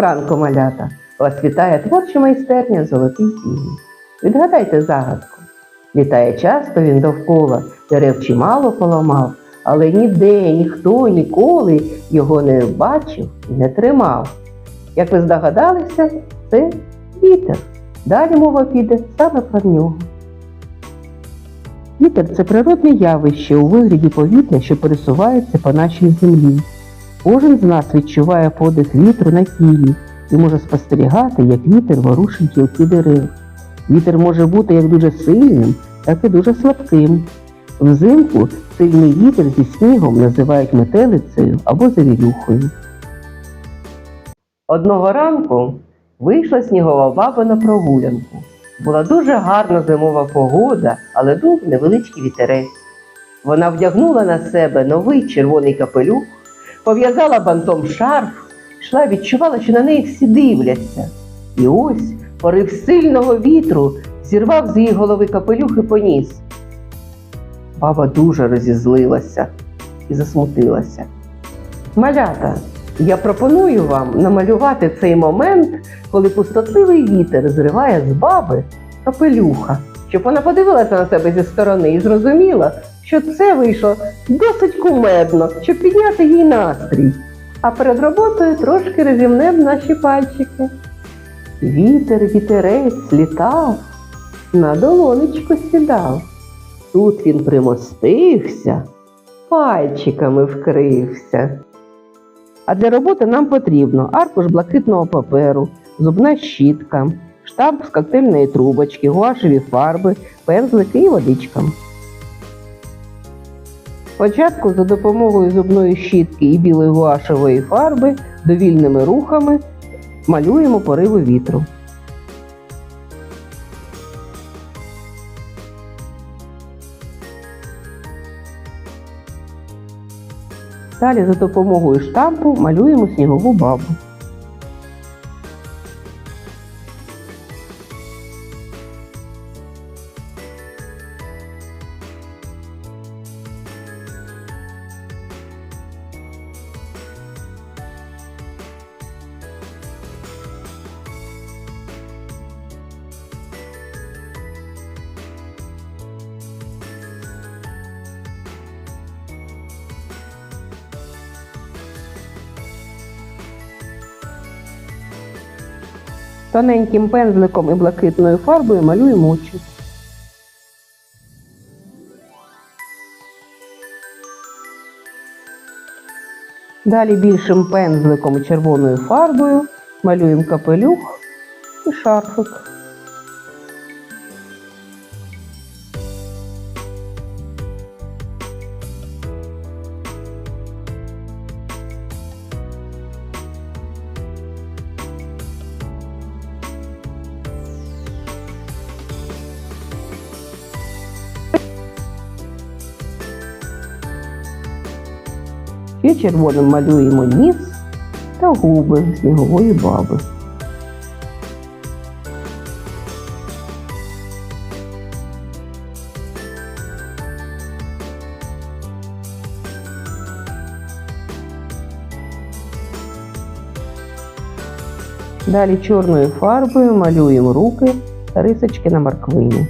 Ранку, малята, вас вітає творча майстерня Золотий тіні. Відгадайте загадку. Літає часто він довкола, дерев чимало поламав, але ніде ніхто ніколи його не бачив і не тримав. Як ви здогадалися, це вітер. Далі мова піде саме про нього. Вітер це природне явище у вигляді повітря, що пересувається по нашій землі. Кожен з нас відчуває подих вітру на тілі і може спостерігати, як вітер ворушить гілки дерев. Вітер може бути як дуже сильним, так і дуже слабким. Взимку сильний вітер зі снігом називають метелицею або завірюхою. Одного ранку вийшла снігова баба на прогулянку. Була дуже гарна зимова погода, але був невеличкий вітерець. Вона вдягнула на себе новий червоний капелюх, пов'язала бантом шарф, йшла, відчувала, що на неї всі дивляться. І ось порив сильного вітру зірвав з її голови капелюх і поніс. Баба дуже розізлилася і засмутилася. Малята, я пропоную вам намалювати цей момент, коли пустотливий вітер зриває з баби капелюха, щоб вона подивилася на себе зі сторони і зрозуміла, що це вийшло досить кумедно, щоб підняти їй настрій. А перед роботою трошки розімнемо наші пальчики. Вітер, вітерець літав, на долонечку сідав. Тут він примостився, пальчиками вкрився. А для роботи нам потрібно аркуш блакитного паперу, зубна щітка, штамп з коктейльної трубочки, гуашеві фарби, пензлики і водичка. Спочатку за допомогою зубної щітки і білої гуашевої фарби довільними рухами малюємо пориви вітру. Далі за допомогою штампу малюємо снігову бабу. Тоненьким пензликом і блакитною фарбою малюємо очі. Далі більшим пензликом і червоною фарбою малюємо капелюх і шарфик. Ще червоним малюємо ніс та губи снігової баби. Далі чорною фарбою малюємо руки рисочки на морквині.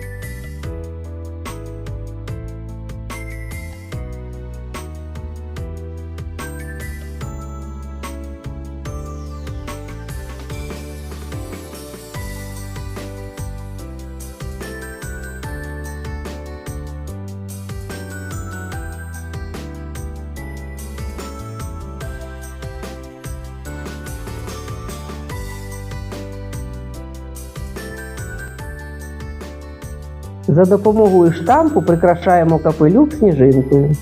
За допомогою штампу прикрашаємо капелюк сніжинкою.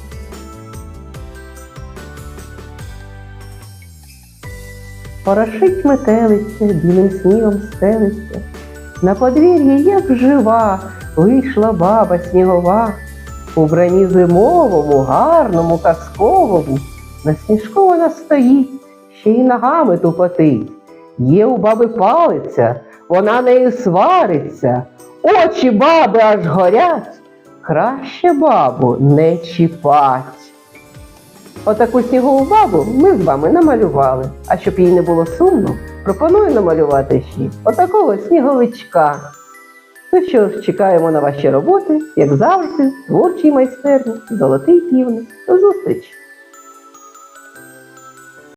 Порошить метелиця, білим снігом стелиться. На подвір'ї, як жива, вийшла баба снігова. У брані зимовому, гарному, казковому. На сніжку вона стоїть, ще й ногами тупотить. Є у баби палиця, вона нею свариться. Очі баби аж горять. Краще бабу не чіпать. Отаку снігову бабу ми з вами намалювали. А щоб їй не було сумно, пропоную намалювати ще отакого сніговичка. Ну що ж, чекаємо на ваші роботи, як завжди, творчій майстерні, золотий півник. До зустрічі!